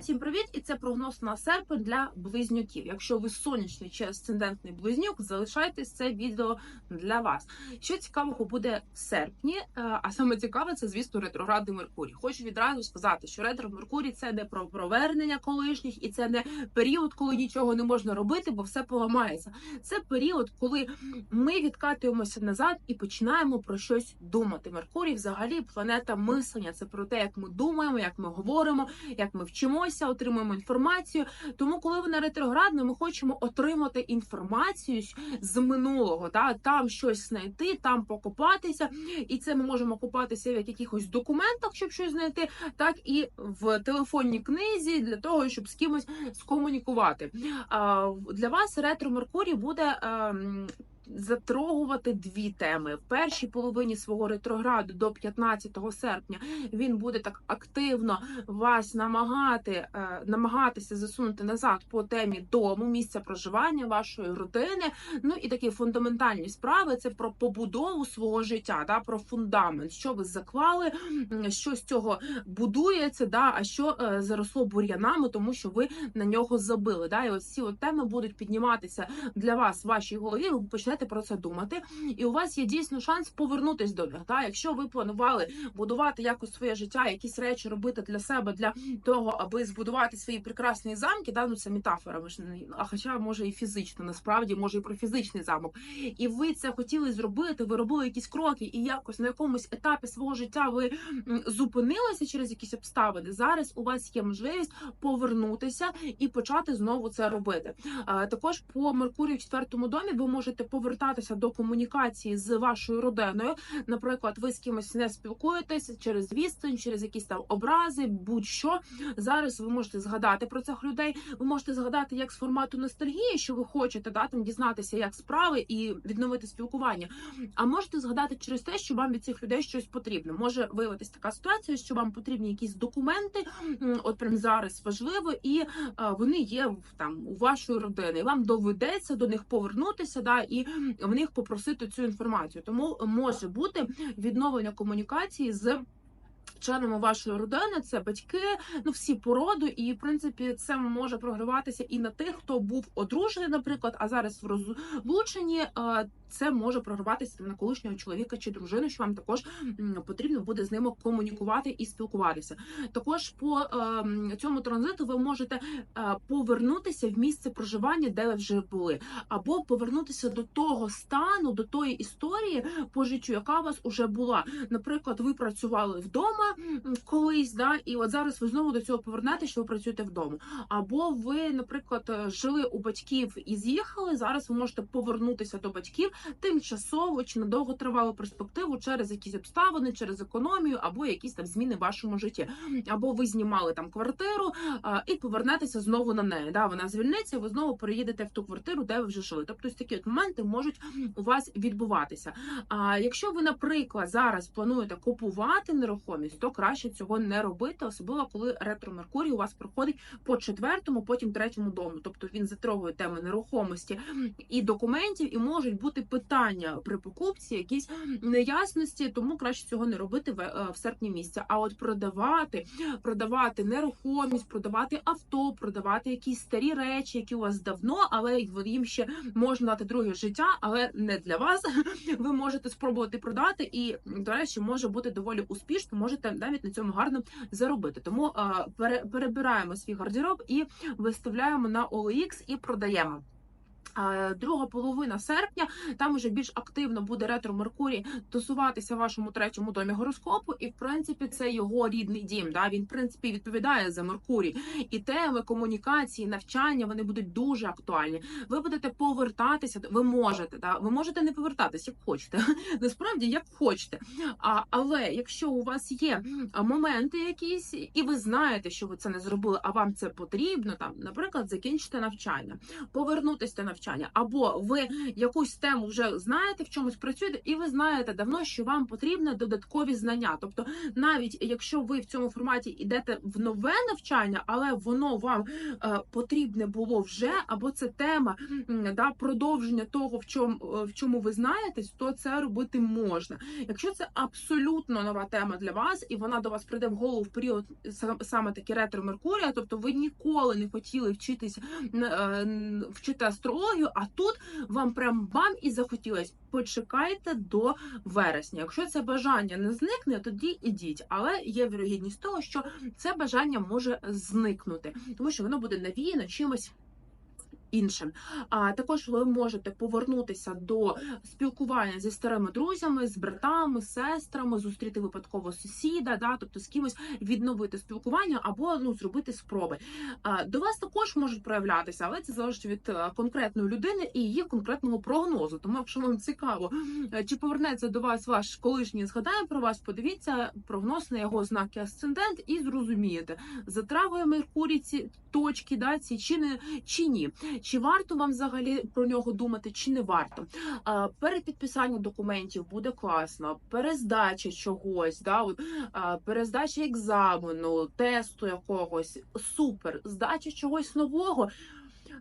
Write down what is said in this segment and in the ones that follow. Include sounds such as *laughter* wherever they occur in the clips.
Всім привіт! І це прогноз на серпень для близнюків. Якщо ви сонячний чи асцендентний близнюк, залишайтесь це відео для вас. Що цікавого буде в серпні, е, а саме цікаве, це звісно ретроградний Меркурій. Хочу відразу сказати, що ретро Меркурій це не про повернення колишніх, і це не період, коли нічого не можна робити, бо все поламається. Це період, коли ми відкатуємося назад і починаємо про щось думати. Меркурій, взагалі, планета мислення. Це про те, як ми думаємо, як ми говоримо, як ми вчимося, отримуємо інформацію. Тому, коли вона ретроградна, ми хочемо отримати інформацію з минулого, та там щось знайти, там покопатися, і це ми можемо копатися в якихось документах, щоб щось знайти, так і в телефонній книзі для того, щоб з кимось скомунікувати. Для вас ретро Меркурій буде. Затрогувати дві теми в першій половині свого ретрограду до 15 серпня він буде так активно вас намагати е, намагатися засунути назад по темі дому, місця проживання вашої родини. Ну і такі фундаментальні справи це про побудову свого життя, да, про фундамент, що ви заклали, що з цього будується, да, а що е, заросло бур'янами, тому що ви на нього забили. Да, і ось ці от теми будуть підніматися для вас в вашій голові. Ви почнете про це думати, і у вас є дійсно шанс повернутись до них. Да? Якщо ви планували будувати якось своє життя, якісь речі робити для себе, для того, аби збудувати свої прекрасні замки, да, ну це метафора, а хоча може і фізично, насправді може і про фізичний замок. І ви це хотіли зробити, ви робили якісь кроки, і якось на якомусь етапі свого життя ви зупинилися через якісь обставини. Зараз у вас є можливість повернутися і почати знову це робити. Також по Меркурію в четвертому домі ви можете повертатися до комунікації з вашою родиною. Наприклад, ви з кимось не спілкуєтесь через відстань, через якісь там образи, будь-що. Зараз ви можете згадати про цих людей. Ви можете згадати як з формату ностальгії, що ви хочете да, там дізнатися, як справи, і відновити спілкування. А можете згадати через те, що вам від цих людей щось потрібно. Може виявитись така ситуація, що вам потрібні якісь документи, от прямо зараз важливо, і вони є там у вашої родини. Вам доведеться до них повернутися, да, і в них попросити цю інформацію. Тому може бути відновлення комунікації з. Членами вашої родини це батьки, ну всі породу, і в принципі це може програватися і на тих, хто був одружений, наприклад, а зараз в розлученні. Це може програватися на колишнього чоловіка чи дружину, що вам також потрібно буде з ними комунікувати і спілкуватися. Також по ем, цьому транзиту ви можете е, повернутися в місце проживання, де ви вже були, або повернутися до того стану, до тої історії по життю, яка у вас уже була. Наприклад, ви працювали вдома колись, да, і от зараз ви знову до цього повернетеся, що ви працюєте вдома. Або ви, наприклад, е, жили у батьків і з'їхали. Зараз ви можете повернутися до батьків тимчасово чи на довготривалу перспективу через якісь обставини, через економію, або якісь там зміни в вашому житті. Або ви знімали там квартиру а, і повернетеся знову на неї. Да, вона звільниться, ви знову переїдете в ту квартиру, де ви вже жили. Тобто ось такі от моменти можуть у вас відбуватися. А якщо ви, наприклад, зараз плануєте купувати нерухомість, то краще цього не робити, особливо коли ретро Меркурій у вас проходить по четвертому, потім третьому дому. Тобто він затрогує теми нерухомості і документів, і можуть бути питання при покупці, якісь неясності, тому краще цього не робити в, е, в серпні місяця. А от продавати, продавати нерухомість, продавати авто, продавати якісь старі речі, які у вас давно, але їм ще можна дати друге життя, але не для вас. *laughs* Ви можете спробувати продати, і до речі, може бути доволі успішно. Можете навіть на цьому гарно заробити. Тому е, пере, перебираємо свій гардероб і виставляємо на OLX і продаємо. Друга половина серпня там уже більш активно буде ретро Меркурій тусуватися в вашому третьому домі гороскопу, і в принципі це його рідний дім. Да? Він в принципі відповідає за Меркурій. І теми комунікації, навчання вони будуть дуже актуальні. Ви будете повертатися, ви можете, да? ви можете не повертатися, як хочете. *laughs* Насправді, як хочете. А, але якщо у вас є моменти якісь, і ви знаєте, що ви це не зробили, а вам це потрібно, там, наприклад, закінчити навчання, повернутися до навчання. Навчання, або ви якусь тему вже знаєте, в чомусь працюєте, і ви знаєте давно, що вам потрібні додаткові знання. Тобто, навіть якщо ви в цьому форматі йдете в нове навчання, але воно вам е, потрібне було вже, або це тема да, продовження того, в чому е, в чому ви знаєтесь, то це робити можна. Якщо це абсолютно нова тема для вас, і вона до вас прийде в голову в період сам- саме таки ретро Меркурія, тобто ви ніколи не хотіли вчитись е, вчити астрологію, а тут вам прям бам і захотілось. Почекайте до вересня. Якщо це бажання не зникне, тоді ідіть. Але є вірогідність того, що це бажання може зникнути, тому що воно буде навіяно чимось. Іншим, а також ви можете повернутися до спілкування зі старими друзями, з братами, сестрами, зустріти випадково сусіда, да, тобто з кимось відновити спілкування або ну зробити спроби. А, До вас також можуть проявлятися, але це залежить від е, конкретної людини і її конкретного прогнозу. Тому, якщо вам цікаво, е, чи повернеться до вас ваш колишній, згадає про вас, подивіться прогноз на його знаки асцендент і зрозумієте, затрагує Меркурій ці точки, да, ці чи не чи ні. Чи варто вам взагалі про нього думати, чи не варто? Перед підписанням документів буде класно, перездача чогось, да, перездача екзамену, тесту якогось супер, здача чогось нового.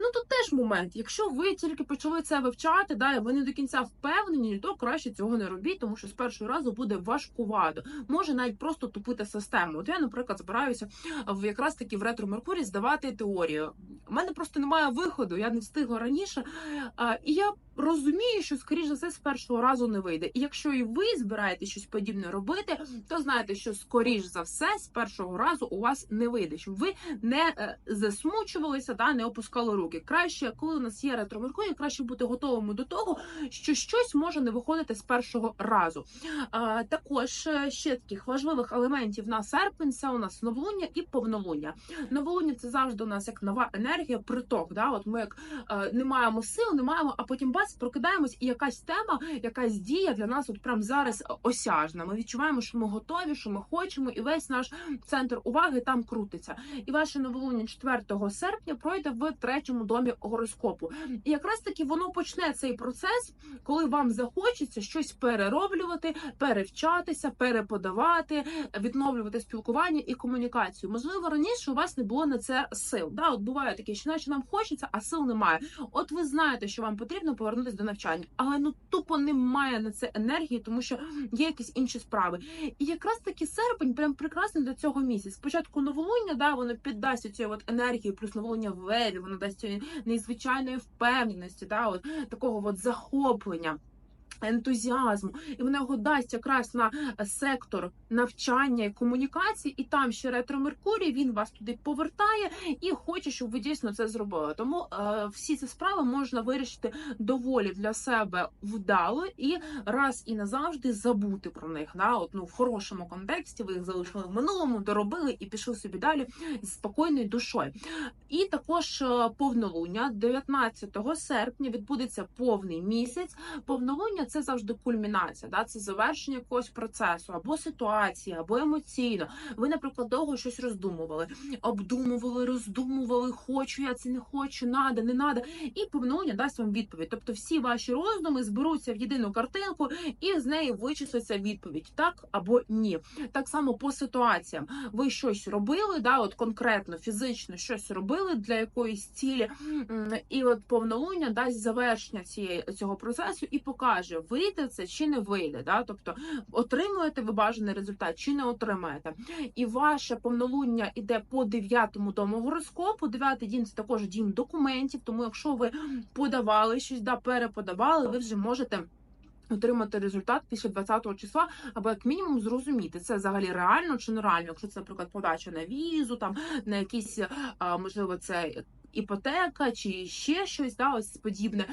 Ну тут теж момент. Якщо ви тільки почали це вивчати, да, і ви не до кінця впевнені, то краще цього не робіть, тому що з першого разу буде важкувато. Може навіть просто тупити систему. От я, наприклад, збираюся в якраз таки в ретро Меркурій здавати теорію. У мене просто немає виходу, я не встигла раніше. А, і я розумію, що скоріш за все з першого разу не вийде. І якщо і ви збираєте щось подібне робити, то знаєте, що скоріш за все з першого разу у вас не вийде, щоб ви не е, засмучувалися та не опускали руки. Краще, коли у нас є ретро Меркурій, краще бути готовими до того, що щось може не виходити з першого разу. А, також е, ще таких важливих елементів на серпень це у нас новолуння і повнолуння. Новолуння це завжди у нас як нова енергія, приток. Да? От ми як е, не маємо сил, не маємо, а потім бац, прокидаємось, і якась тема, якась дія для нас от прям зараз осяжна. Ми відчуваємо, що ми готові, що ми хочемо, і весь наш центр уваги там крутиться. І ваше новолуння 4 серпня пройде в третьому домі гороскопу. І якраз таки воно почне цей процес, коли вам захочеться щось перероблювати, перевчатися, переподавати, відновлювати спілкування і комунікацію. Можливо, раніше у вас не було на це сил. Да, от буває таке, що наче нам хочеться, а сил немає. От ви знаєте, що вам потрібно повернутися до навчання, але ну тупо немає на це енергії, тому що є якісь інші справи. І якраз таки серпень прям прекрасний до цього місяць. Спочатку новолуння, да, воно піддасть от енергії, плюс новолуння в леві, воно дасть цієї незвичайної впевненості, да, от такого от захоплення. Ентузіазму, і вона його дасть якраз на сектор навчання і комунікації, і там ще ретро Меркурій, він вас туди повертає і хоче, щоб ви дійсно це зробили. Тому е, всі ці справи можна вирішити доволі для себе вдало і раз і назавжди забути про них. Да? От, ну, в хорошому контексті ви їх залишили в минулому, доробили і пішли собі далі з спокійною душою. І також е, повнолуння 19 серпня відбудеться повний місяць. Повнолуння це завжди кульмінація, да? це завершення якогось процесу або ситуації, або емоційно. Ви, наприклад, довго щось роздумували, обдумували, роздумували, хочу я це не хочу, надо, не надо. І повнолуння дасть вам відповідь. Тобто всі ваші роздуми зберуться в єдину картинку, і з неї вичислиться відповідь так або ні. Так само по ситуаціям. Ви щось робили, да, от конкретно фізично щось робили для якоїсь цілі, і от повнолуння дасть завершення цієї цього процесу і покаже, вийде це чи не вийде. Да? Тобто отримуєте ви бажаний результат чи не отримаєте. І ваше повнолуння іде по дев'ятому дому гороскопу. Дев'ятий дім це також дім документів. Тому, якщо ви подавали щось, да переподавали, ви вже можете. Отримати результат після 20-го числа, або як мінімум зрозуміти, це взагалі реально чи нереально. Якщо це, наприклад, подача на візу, там на якісь можливо, це іпотека чи ще щось, да, ось подібне,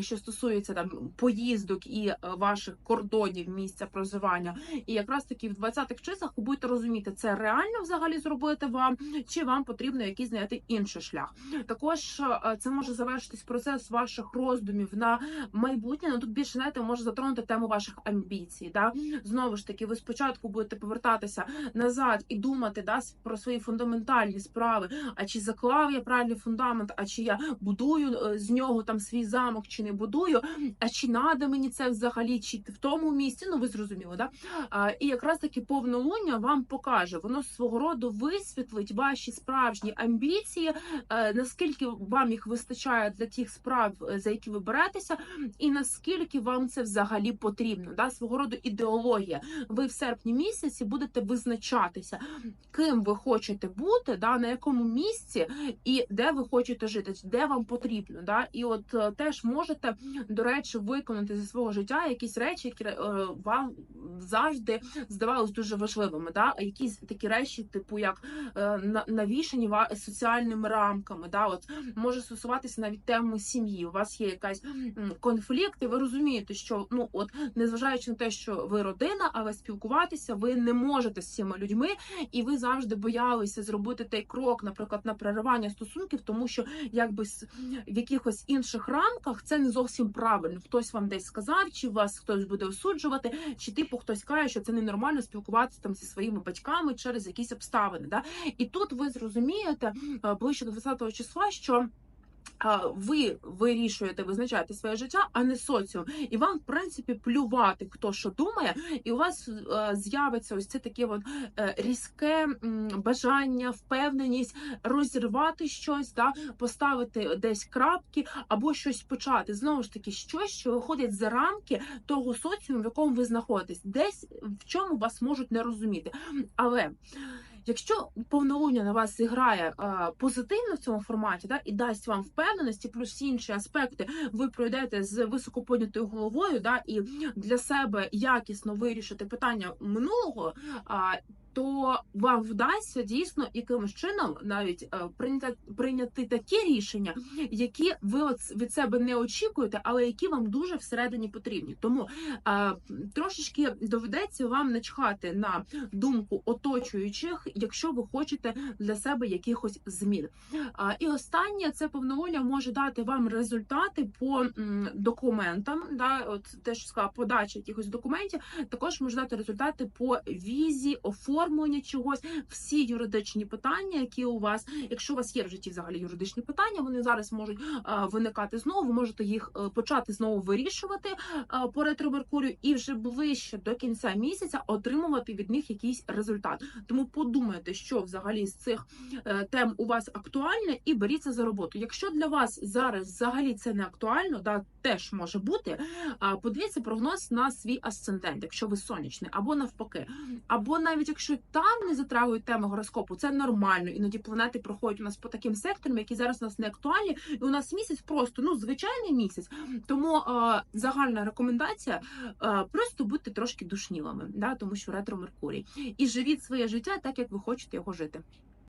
що стосується там поїздок і е, ваших кордонів місця проживання. І якраз таки в 20-х числах ви будете розуміти, це реально взагалі зробити вам, чи вам потрібно якийсь знайти інший шлях. Також е, це може завершитись процес ваших роздумів на майбутнє. Ну тут більше знаєте, може затронути тему ваших амбіцій. Да? Знову ж таки, ви спочатку будете повертатися назад і думати да, про свої фундаментальні справи. А чи заклав я правильний фундамент? Фундамент, а чи я будую е, з нього там свій замок, чи не будую, а чи надо мені це взагалі, чи в тому місці. Ну ви зрозуміли, да? А, і якраз таки повнолуння вам покаже, воно свого роду висвітлить ваші справжні амбіції, е, наскільки вам їх вистачає для тих справ, е, за які ви беретеся, і наскільки вам це взагалі потрібно. Да? Свого роду ідеологія. Ви в серпні місяці будете визначатися, ким ви хочете бути, да? на якому місці і де ви хочете жити, де вам потрібно. Да? І от е, теж можете, до речі, виконати зі свого життя якісь речі, які е, вам завжди здавалось дуже важливими. Да? Якісь такі речі, типу як е, на- навішані соціальними рамками. Да? От може стосуватися навіть теми сім'ї. У вас є якась конфлікт, і ви розумієте, що ну от незважаючи на те, що ви родина, але спілкуватися ви не можете з цими людьми, і ви завжди боялися зробити той крок, наприклад, на переривання стосунків, тому що якби в якихось інших рамках це не зовсім правильно. Хтось вам десь сказав, чи вас хтось буде осуджувати, чи типу хтось каже, що це ненормально спілкуватися там зі своїми батьками через якісь обставини. Да? І тут ви зрозумієте е, ближче до 20 числа, що. Ви вирішуєте, визначаєте своє життя, а не соціум, і вам в принципі плювати, хто що думає, і у вас е, з'явиться ось це таке от е, різке бажання, впевненість розірвати щось, да, поставити десь крапки або щось почати. Знову ж таки, щось, що виходить за рамки того соціуму, в якому ви знаходитесь, десь в чому вас можуть не розуміти. Але якщо повнолуння на вас зіграє е, позитивно в цьому форматі, да, і дасть вам впевненості, плюс інші аспекти, ви пройдете з високоподнятою головою, да, і для себе якісно вирішити питання минулого. То вам вдасться дійсно якимось чином навіть е, прийняти, прийняти такі рішення, які ви від себе не очікуєте, але які вам дуже всередині потрібні. Тому е, трошечки доведеться вам начхати на думку оточуючих, якщо ви хочете для себе якихось змін. А, і останнє це повнолуння може дати вам результати по м, документам. Да, от те, що сказала, подача якихось документів, також може дати результати по візі, оформлення чогось, всі юридичні питання, які у вас, якщо у вас є в житті взагалі юридичні питання, вони зараз можуть виникати знову. Ви можете їх е, почати знову вирішувати по ретро Меркурію і вже ближче до кінця місяця отримувати від них якийсь результат. Тому подумайте, що взагалі з цих е, тем у вас актуальне, і беріться за роботу. Якщо для вас зараз взагалі це не актуально, да теж може бути. Подивіться прогноз на свій асцендент, якщо ви сонячний, або навпаки, або навіть якщо там не затрагують теми гороскопу, це нормально. Іноді планети проходять у нас по таким секторам, які зараз у нас не актуальні, і у нас місяць просто ну звичайний місяць. Тому е, загальна рекомендація е, просто бути трошки душнілими, да, тому що ретро Меркурій, і живіть своє життя так, як ви хочете його жити.